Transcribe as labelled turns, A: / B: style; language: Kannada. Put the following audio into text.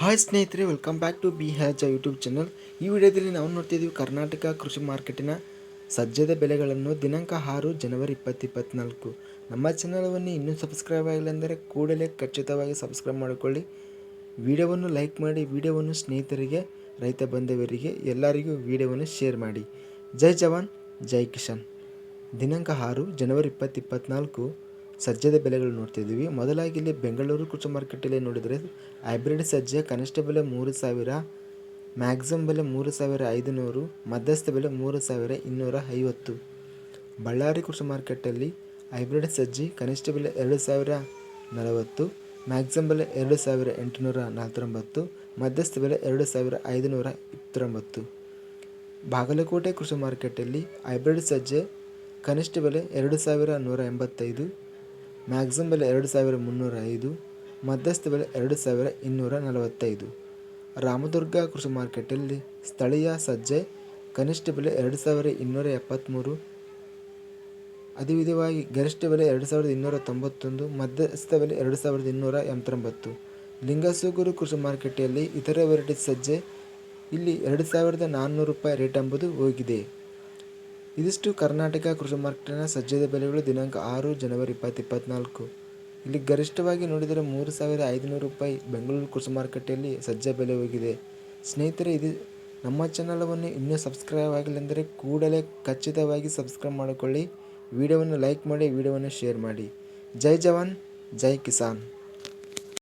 A: ಹಾಯ್ ಸ್ನೇಹಿತರೆ welcome back to B has YouTube channel ಈ ವಿಡಿಯೋದಲ್ಲಿ ನಾವು ನೋಡ್ತಿದ್ದೀವಿ ಕರ್ನಾಟಕ ಕೃಷಿ ಮಾರ್ಕೆಟಿನ ಸಜ್ಜದ ಬೆಲೆಗಳನ್ನು ದಿನಾಂಕ ಆರು ಜನವರಿ ಇಪ್ಪತ್ತು ಇಪ್ಪತ್ತ್ನಾಲ್ಕು ನಮ್ಮ ಚಾನಲನ್ನು ಇನ್ನೂ ಸಬ್ಸ್ಕ್ರೈಬ್ ಆಗಿಲ್ಲ ಅಂದರೆ ಕೂಡಲೇ ಖಚಿತವಾಗಿ ಸಬ್ಸ್ಕ್ರೈಬ್ ಮಾಡಿಕೊಳ್ಳಿ. ವಿಡಿಯೋವನ್ನು ಲೈಕ್ ಮಾಡಿ, ವಿಡಿಯೋವನ್ನು ಸ್ನೇಹಿತರಿಗೆ, ರೈತ ಬಂಧುವರಿಗೆ, ಎಲ್ಲರಿಗೂ ವಿಡಿಯೋವನ್ನು ಶೇರ್ ಮಾಡಿ. ಜೈ ಜವಾನ್, ಜೈ ಕಿಶನ್ ದಿನಾಂಕ ಆರು ಜನವರಿ ಇಪ್ಪತ್ತು ಇಪ್ಪತ್ತ್ನಾಲ್ಕು ಸಜ್ಜದ ಬೆಲೆಗಳು ನೋಡ್ತಿದ್ದೀವಿ. ಮೊದಲಾಗಿ ಇಲ್ಲಿ ಬೆಂಗಳೂರು ಕೃಷಿ ಮಾರ್ಕೆಟಲ್ಲಿ ನೋಡಿದರೆ ಹೈಬ್ರಿಡ್ ಸಜ್ಜೆ, ಕನಿಷ್ಠ ಬೆಲೆ ಮೂರು ಸಾವಿರ, ಮ್ಯಾಕ್ಸಿಮಮ್ ಬೆಲೆ ಮೂರು ಸಾವಿರ ಐದುನೂರು, ಮಧ್ಯಸ್ಥ ಬೆಲೆ ಮೂರು ಸಾವಿರ ಇನ್ನೂರ ಐವತ್ತು. ಬಳ್ಳಾರಿ ಕೃಷಿ ಮಾರ್ಕೆಟಲ್ಲಿ ಹೈಬ್ರಿಡ್ ಸಜ್ಜಿ ಕನಿಷ್ಠ ಬೆಲೆ ಎರಡು ಸಾವಿರ ನಲವತ್ತು, ಮ್ಯಾಕ್ಸಿಮಮ್ ಬೆಲೆ ಎರಡು ಸಾವಿರ ಎಂಟುನೂರ ನಲ್ವತ್ತೊಂಬತ್ತು, ಮಧ್ಯಸ್ಥ ಬೆಲೆ ಎರಡು ಸಾವಿರ ಐದುನೂರ ಇಪ್ಪತ್ತೊಂಬತ್ತು. ಬಾಗಲಕೋಟೆ ಕೃಷಿ ಮಾರ್ಕೆಟಲ್ಲಿ ಹೈಬ್ರಿಡ್ ಸಜ್ಜೆ ಕನಿಷ್ಠ ಬೆಲೆ ಎರಡು ಸಾವಿರ ನೂರ ಎಂಬತ್ತೈದು ಮ್ಯಾಕ್ಸಿಮಮ್ ಬೆಲೆ ಎರಡು ಸಾವಿರ ಮುನ್ನೂರ ಐದು, ಮಧ್ಯಸ್ಥ ಬೆಲೆ ಎರಡು ಸಾವಿರ ಇನ್ನೂರ ನಲವತ್ತೈದು. ರಾಮದುರ್ಗ ಕೃಷಿ ಮಾರ್ಕೆಟಲ್ಲಿ ಸ್ಥಳೀಯ ಸಜ್ಜೆ, ಕನಿಷ್ಠ ಬೆಲೆ ಎರಡು ಸಾವಿರ ಇನ್ನೂರ ಎಪ್ಪತ್ತ್ಮೂರು ಅದೇ ವಿಧವಾಗಿ ಗರಿಷ್ಠ ಬೆಲೆ ಎರಡು ಸಾವಿರದ ಇನ್ನೂರ ತೊಂಬತ್ತೊಂದು, ಮಧ್ಯಸ್ಥ ಬೆಲೆ ಎರಡು ಸಾವಿರದ ಇನ್ನೂರ ಎಂಬತ್ತೊಂಬತ್ತು. ಲಿಂಗಸೂಗೂರು ಕೃಷಿ ಮಾರ್ಕೆಟಲ್ಲಿ ಇತರ ವೆರೈಟಿ ಸಜ್ಜೆ, ಇಲ್ಲಿ ಎರಡು ಸಾವಿರದ ನಾನ್ನೂರು ರೂಪಾಯಿ ರೇಟ್ ಎಂಬುದು ಹೋಗಿದೆ. ಇದಿಷ್ಟು ಕರ್ನಾಟಕ ಕೃಷಿ ಮಾರ್ಕೆಟಿನ ಸಜ್ಜದ ಬೆಲೆಗಳು ದಿನಾಂಕ ಆರು ಜನವರಿ ಇಪ್ಪತ್ತು ಇಪ್ಪತ್ತ್ನಾಲ್ಕು ಇಲ್ಲಿ ಗರಿಷ್ಠವಾಗಿ ನೋಡಿದರೆ ಮೂರು ಸಾವಿರ ಐದುನೂರು ರೂಪಾಯಿ ಬೆಂಗಳೂರು ಕೃಷಿ ಮಾರುಕಟ್ಟೆಯಲ್ಲಿ ಸಜ್ಜೆ ಬೆಲೆ ಹೋಗಿದೆ. ಸ್ನೇಹಿತರೆ, ಇದು ನಮ್ಮ ಚಾನಲವನ್ನು ಇನ್ನೂ ಸಬ್ಸ್ಕ್ರೈಬ್ ಆಗಿಲ್ಲೆಂದರೆ ಕೂಡಲೇ ಖಚಿತವಾಗಿ ಸಬ್ಸ್ಕ್ರೈಬ್ ಮಾಡಿಕೊಳ್ಳಿ. ವಿಡಿಯೋವನ್ನು ಲೈಕ್ ಮಾಡಿ, ವಿಡಿಯೋವನ್ನು ಶೇರ್ ಮಾಡಿ. ಜೈ ಜವಾನ್, ಜೈ ಕಿಸಾನ್.